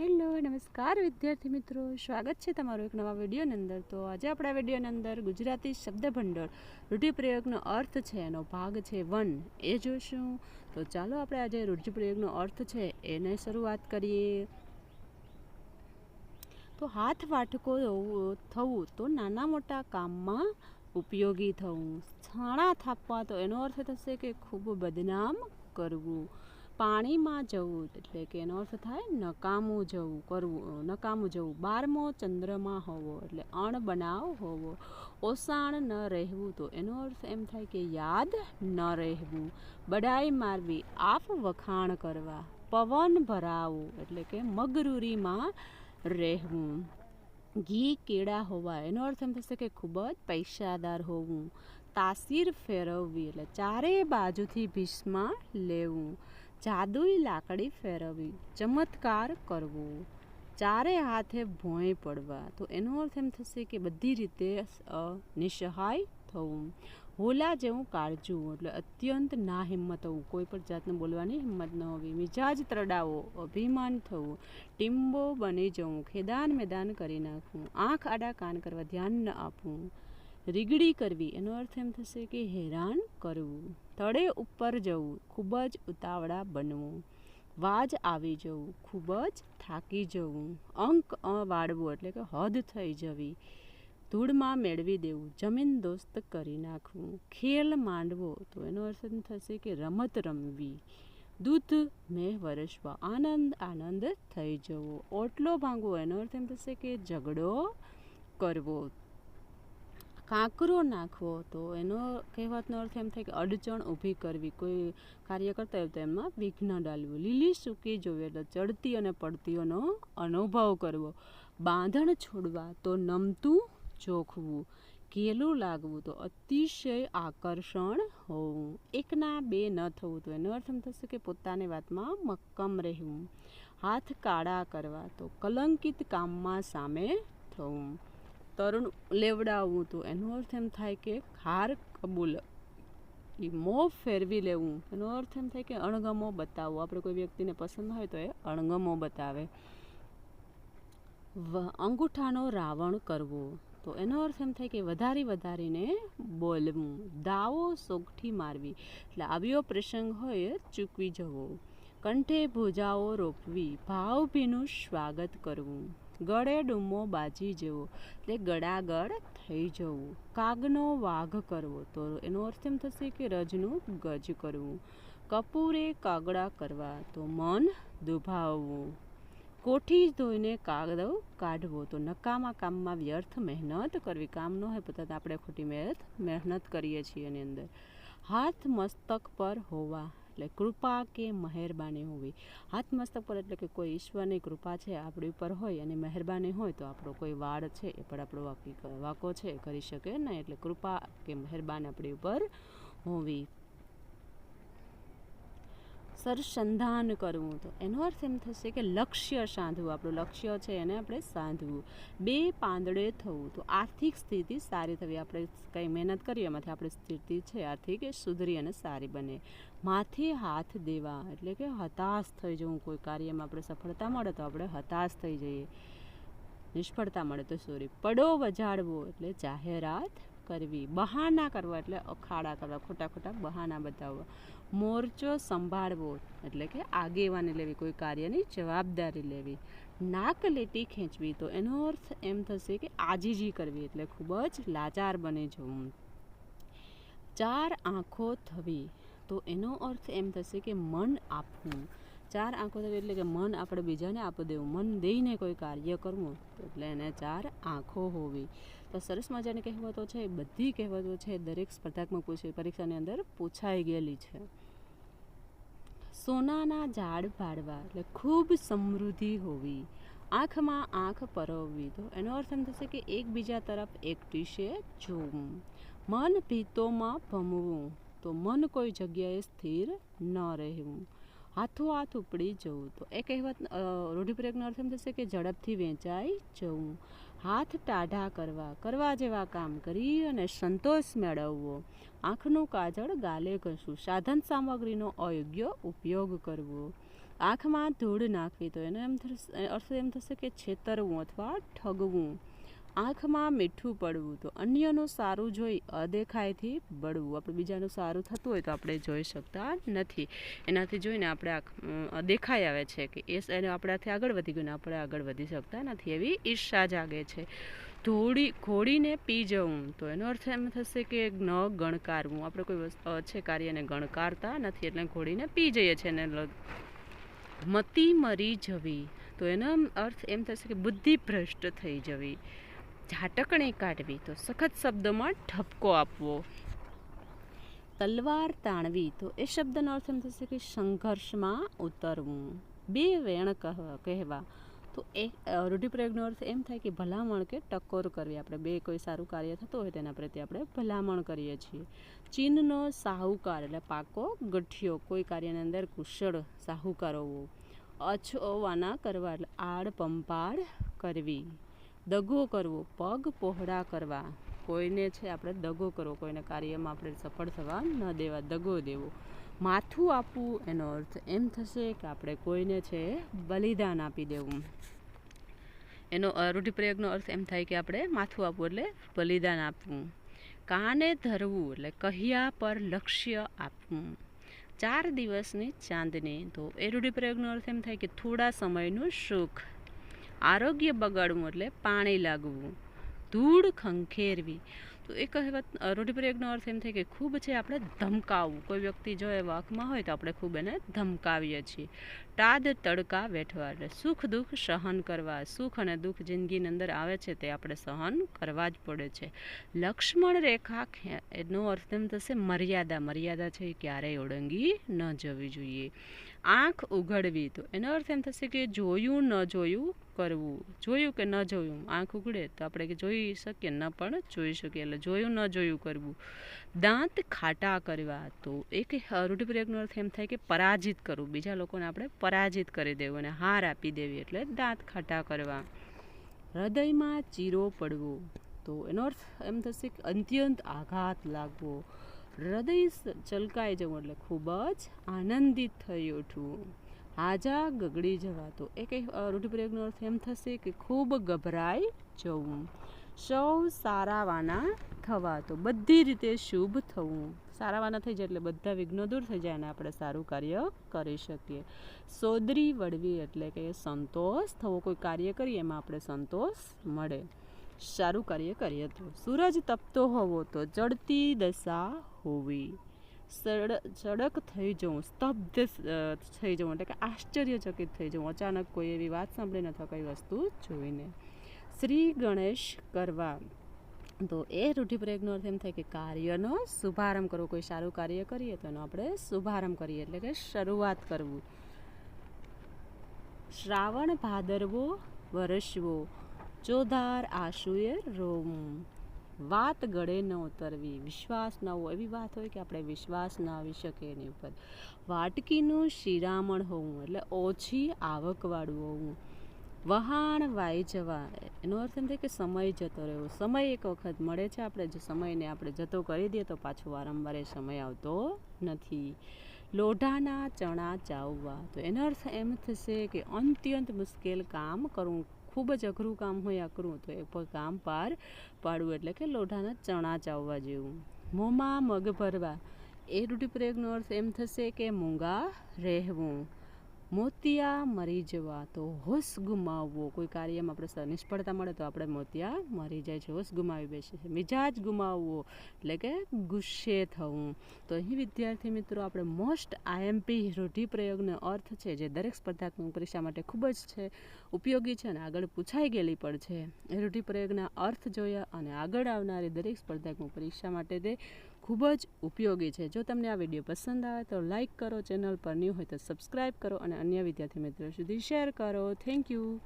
Hello, નમસ્કાર વિદ્યાર્થી મિત્રો. સ્વાગત છે તમારું એક નવા વિડીયોની અંદર. તો આજે આપણા વિડીયોની અંદર ગુજરાતી શબ્દ ભંડોળ રૂઢિપ્રયોગનો અર્થ છે, એનો ભાગ છે વન. એ જોઈશું તો ચાલો આપણે આજે રૂઢિપ્રયોગનો અર્થ છે, એને શરૂઆત કરીએ. તો હાથ વાટકો થવું તો નાના મોટા કામમાં ઉપયોગી થવું. છાણા થાપવા તો એનો અર્થ થશે કે ખૂબ બદનામ કરવું. પાણીમાં જવું એટલે કે એનો અર્થ થાય નકામું જવું, કરવું નકામું જવું. બારમો ચંદ્રમાં હોવો, એટલે અણબનાવ હોવો. ઓસાણ ન રહેવું તો એનો અર્થ એમ થાય કે યાદ ન રહેવું. બડાઈ મારવી, આપ વખાણ કરવા. પવન ભરાવું, એટલે કે મગરૂરીમાં રહેવું. ઘી કેળા હોવા, એનો અર્થ એમ થશે કે ખૂબ જ પૈસાદાર હોવું. તાસીર ફેરવવી, એટલે ચારે બાજુથી ભીષમાં લેવું. જાદુઈ લાકડી ફેરવવી, ચમત્કાર કરવો. ચારે હાથે ભોંય પડવા. તો એનો અર્થ એમ થશે કે બધી રીતે નિસહાય થવું. હોલા જેવું કાળજું એટલે અત્યંત ના હિંમત હોવું. કોઈ પણ જાતનું બોલવાની હિંમત ન હોવી. મિજાજ ત્રડાવો, અભિમાન થવું. ટીમ્બો બની જવું. ખેદાન મેદાન કરી નાખવું. આંખ આડા કાન કરવા ધ્યાન ન આપવું. રીગડી કરવી. એનો અર્થ એમ થશે કે હેરાન કરવું. તળે ઉપર જવું, ખૂબ જ ઉતાવળા બનવું. વાજ આવી જવું, ખૂબ જ થાકી જવું. અંક વાળવું એટલે કે હદ થઈ જવી. ધૂળમાં મેળવી દેવું, જમીન દોસ્ત કરી નાખવું. ખેલ માંડવો, તો એનો અર્થ એમ થશે કે રમત રમવી. દૂધ મેં વરસવા, આનંદ આનંદ થઈ જવો. ઓટલો ભાંગવો, એનો અર્થ એમ થશે કે ઝઘડો કરવો. કાંકરો નાખવો તો એનો કહેવતનો અર્થ એમ થાય કે અડચણ ઊભી કરવી. કોઈ કાર્ય કરતા હોય તો એમાં વિઘ્ન ડાલવું. લીલી સૂકી જોવી એટલે ચડતી અને પડતીઓનો અનુભવ કરવો. બાંધણ છોડવા તો નમતું ચોખવું. કેલું લાગવું તો અતિશય આકર્ષણ હોવું. એકના બે ન થવું તો એનો અર્થ એમ થશે કે પોતાની વાતમાં મક્કમ રહેવું. હાથ કાળા કરવા તો કલંકિત કામમાં સામે થવું. તરુણ લેવડાવવું તો એનો અર્થ એમ થાય કે હાર કબૂલ. એ મોં ફેરવી લેવું. એનો અર્થ એમ થાય કે અણગમો બતાવવો. આપણે કોઈ વ્યક્તિને પસંદ હોય તો એ અણગમો બતાવે. અંગૂઠાનો રાવણ કરવો. તો એનો અર્થ એમ થાય કે વધારી વધારીને બોલવું. દાવો સોગઠી મારવી. એટલે આવ્યો પ્રસંગ હોય ચૂકવી જવો. કંઠે ભોજાઓ રોપવી. ભાવભીનું સ્વાગત કરવું. ગળે ડુમ્મો બાજી જેવો, એટલે ગળાગળ થઈ જવું. કાગનો વાઘ કરવો, તો એનો અર્થ એમ થશે કે રજનું ગજ કરવું. કપૂરે કાગડા કરવા, તો મન દુભાવવું. કોઠી ધોઈને કાગદવ કાઢવો, તો નકામા કામમાં વ્યર્થ મહેનત કરવી. કામ ન હોય પોતાને આપણે ખોટી મહેનત મહેનત કરીએ છીએ એની અંદર. હાથ મસ્તક પર હોવા એટલે કૃપા કે મહેરબાની હોવી. હાથ મસ્તક પર એટલે કે કોઈ ઈશ્વરની કૃપા છે આપણી ઉપર હોય અને મહેરબાની હોય તો આપણો કોઈ વાળ છે એ પણ આપણો વાકી વાકો છે કરી શકે ને એટલે કૃપા કે મહેરબાની આપણી ઉપર હોવી. સરસંધાન કરવું. તો એનો અર્થ એમ થશે કે લક્ષ્ય સાંધવું. આપણું લક્ષ્ય છે એને આપણે સાંધવું. બે પાંદડે થવું. તો આર્થિક સ્થિતિ સારી થવી. આપણે કંઈ મહેનત કરીએ એમાંથી આપણી સ્થિતિ છે આર્થિક એ સુધરી અને સારી બને. માથે હાથ દેવા એટલે કે હતાશ થઈ જવું. કોઈ કાર્યમાં આપણે સફળતા મળે તો આપણે હતાશ થઈ જઈએ. નિષ્ફળતા મળે તો સોરી પડો વજાડવો એટલે જાહેરાત કરવી, બહાના કરવા એટલે અખાડા કરવા, ખોટા ખોટા બહાના બતાવવા. મોરચો સંભાળવો એટલે કે આગેવાની લેવી, કોઈ કાર્યની જવાબદારી લેવી. નાક લેટી ખેંચવી તો એનો અર્થ એમ થશે કે આજીજી કરવી એટલે ખૂબ જ લાચાર બની જવું. ચાર આંખો થવી તો એનો અર્થ એમ થશે કે મન આપવું. ચાર આંખો થવી એટલે કે મન આપણે બીજાને આપી દેવું, મન દઈને કોઈ કાર્ય કરવું એટલે એને ચાર આંખો હોવી. તો સરસ મજાની કહેવતો છે, બધી કહેવતો છે, દરેક સ્પર્ધાત્મક પરીક્ષાની અંદર પૂછાઈ ગયેલી છે. સોનાના ઝાડ પાડવા, એટલે ખૂબ સમૃદ્ધિ હોવી, આંખમાં આંખ પરોવવી, તો એનો અર્થ એમ થશે કે એકબીજા તરફ એકટી છે, જોવું. મન ભીતોમાં ભમવું, તો મન કોઈ જગ્યાએ સ્થિર ન રહેવું. હાથો હાથ ઉપડી જવું તો. એ કહેવત રૂઢિપ્રયોગનો અર્થ એમ થશે કે ઝડપથી વેચાઈ જવું. હાથ ટાઢા કરવા કરવા જેવા કામ કરી અને સંતોષ મેળવવો. આંખનું કાજળ ગાલે ઘસવું. સાધન સામગ્રીનો અયોગ્ય ઉપયોગ કરવો. આંખમાં ધૂળ નાખવી તો એનો એમ અર્થ એમ થશે કે છેતરવું અથવા ઠગવું. આંખમાં મીઠું પડવું તો અન્યનું સારું જોઈ અદેખાયથી બળવું. આપણે બીજાનું સારું થતું હોય તો આપણે જોઈ શકતા નથી. એનાથી જોઈને આપણે અ, દેખાઈ આવે છે કે એ એને આપણાથી આગળ વધી ગયું ને આપણે આગળ વધી શકતા નથી એવી ઈર્ષા જાગે છે. ધોળી ઘોડીને પી જવું તો એનો અર્થ એમ થશે કે ન ગણકારવું. આપણે કોઈ વસ્તુ છે કાર્યને ગણકારતા નથી એટલે ઘોડીને પી જઈએ છીએ એને મતી મરી જવી તો એનો અર્થ એમ થશે કે બુદ્ધિ ભ્રષ્ટ થઈ જવી. ઝાટકણી કાઢવી તો સખત શબ્દોમાં ઠપકો આપવો. તલવાર તાણવી તો એ શબ્દનો અર્થ એમ થશે કે સંઘર્ષમાં ઉતરવું. બે વેણ કહેવા. તો એ રૂઢિપ્રયોગનો અર્થ એમ થાય કે ભલામણ કે ટકોર કરવી. આપણે બે કોઈ સારું કાર્ય થતું હોય તેના પ્રત્યે આપણે ભલામણ કરીએ છીએ. ચીનનો સાહુકાર એટલે પાકો ગઠિયો કોઈ કાર્યની અંદર કુશળ સાહુકાર હોવો. અછોવાના કરવા એટલે આડ પંપાડ કરવી. દગો કરવો, પગ પહોળા કરવા. કોઈને છે, આપણે દગો કરવો, કોઈને કાર્યમાં આપણે સફળ થવા ન દેવા, દગો દેવો. માથું આપવું, એનો અર્થ એમ થશે કે આપણે કોઈને છે, બલિદાન આપી દેવું. એનો રૂઢિપ્રયોગનો અર્થ એમ થાય કે આપણે માથું આપવું એટલે બલિદાન આપવું. કાને ધરવું એટલે કહ્યા પર લક્ષ્ય આપવું. ચાર દિવસની ચાંદની. તો એ રૂઢિપ્રયોગનો અર્થ એમ થાય કે થોડા સમયનું સુખ. આરોગ્ય બગાડવું એટલે પાણી લાગવું, ધૂળ ખંખેરવી. તો એ કહેવત રૂઢિપ્રયોગનો અર્થ એમ થાય કે ખૂબ છે આપણે ધમકાવવું. કોઈ વ્યક્તિ જો એ વાકમાં હોય તો આપણે ખૂબ એને ધમકાવીએ છીએ. ટાદ તડકા વેઠવા એટલે સુખ દુઃખ સહન કરવા. સુખ અને દુઃખ જિંદગીની અંદર આવે છે તે આપણે સહન કરવા જ પડે છે. લક્ષ્મણ રેખા એનો અર્થ એમ થશે મર્યાદા. મર્યાદા છે એ ક્યારેય ઓળંગી ન જવી જોઈએ. આંખ ઉઘડવી. તો એનો અર્થ એમ થશે કે જોયું ન જોયું કરવું? જોયું કે ન જોયું? આંખ ઉઘડે તો આપણે કે જોઈ શકીએ, ન પણ જોઈ શકીએ. એટલે જોયું, ન જોયું કરવું. દાંત ખાટા કરવા તો એક રૂઢિપ્રયોગનો અર્થ એમ થાય કે પરાજિત કરવું. બીજા લોકોને આપણે પરાજિત કરી દેવું અને હાર આપી દેવી એટલે દાંત ખાટા કરવા. હૃદયમાં ચીરો પડવો તો એનો અર્થ એમ થશે કે અત્યંત આઘાત લાગવો. હૃદય ચલકાઈ જવું એટલે ખૂબ જ આનંદિત થઈ ઉઠવું. હાજા ગગડી જવા. તો એ કંઈ રૂઢિપ્રયોગનો અર્થ એમ થશે કે ખૂબ ગભરાઈ જવું. સૌ સારાવાના થવા. તો બધી રીતે શુભ થવું. સારાવાના થઈ જાય એટલે બધા વિઘ્નો દૂર થઈ જાય અને આપણે સારું કાર્ય કરી શકીએ. સોદરી વળવી એટલે કે સંતોષ થવો. કોઈ કાર્ય કરીએ એમાં આપણે સંતોષ મળે. સારું કાર્ય કરીએ તો. સૂરજ તપતો હોવો તો ચડતી દશા હોવી. સડક થઈ જવું, સ્તબ્ધ થઈ જઉં એટલે કે આશ્ચર્યચકિત થઈ જવું. અચાનક કોઈ એવી વાત સાંભળીને અથવા કઈ વસ્તુ જોઈને. શ્રી ગણેશ કરવા. તો એ રૂઢિપ્રયોગનો અર્થ એમ થાય કે કાર્યનો શુભારંભ કરવો. કોઈ સારું કાર્ય કરીએ તો એનો આપણે શુભારંભ કરીએ, એટલે કે શરૂઆત કરવું. શ્રાવણ ભાદરવો વરસવો, ચોધાર આશુએ રોવું. વાત ગળે ન ઉતરવી, વિશ્વાસ ન હોવો, એવી વાત હોય કે આપણે વિશ્વાસ ન આવી શકે એની ઉપર. વાટકીનું શિરામણ હોવું, એટલે ઓછી આવકવાળું હોવું. વહાણ વાઈ જવા, એનો અર્થ એમ થાય કે સમય જતો રહેવો. સમય એક વખત મળે છે આપણે, જો સમયને આપણે જતો કરી દઈએ તો પાછો વારંવાર એ સમય આવતો નથી. લોઢાના ચણા ચાવવા, તો એનો અર્થ એમ થશે કે અત્યંત મુશ્કેલ કામ કરવું ખૂબ જ અઘરું કામ હોય અઘરું તો એ કામ પાર પાડવું એટલે કે લોઢાના ચણા ચાવવા જેવું. મોંમાં મગ ભરવા. એ રૂઢિપ્રયોગનો અર્થ એમ થશે કે મૂંગા રહેવું. મોતિયા મરી જવા તો હોશ ગુમાવવો. કોઈ કાર્યમાં આપણે નિષ્ફળતા મળે તો આપણે મોતિયા મરી જાય છે, હોશ ગુમાવી બેસે છે. મિજાજ ગુમાવવો એટલે કે ગુસ્સે થવું. તો અહીં વિદ્યાર્થી મિત્રો, આપણે મોસ્ટ આઈએમપી રૂઢિપ્રયોગનો અર્થ છે, જે દરેક સ્પર્ધાત્મક પરીક્ષા માટે ખૂબ જ છે, ઉપયોગી છે અને આગળ પૂછાઈ ગયેલી પણ છે. એ રૂઢિપ્રયોગના અર્થ જોયા અને આગળ આવનારી દરેક સ્પર્ધાત્મક પરીક્ષા માટે તે ખૂબ જ ઉપયોગી છે. જો તમને આ વીડિયો પસંદ આવે તો લાઇક કરો, ચેનલ પર ન્યૂ હોય તો સબસ્ક્રાઈબ કરો અને અન્ય વિદ્યાર્થી મિત્રો સુધી શેર કરો. Thank you.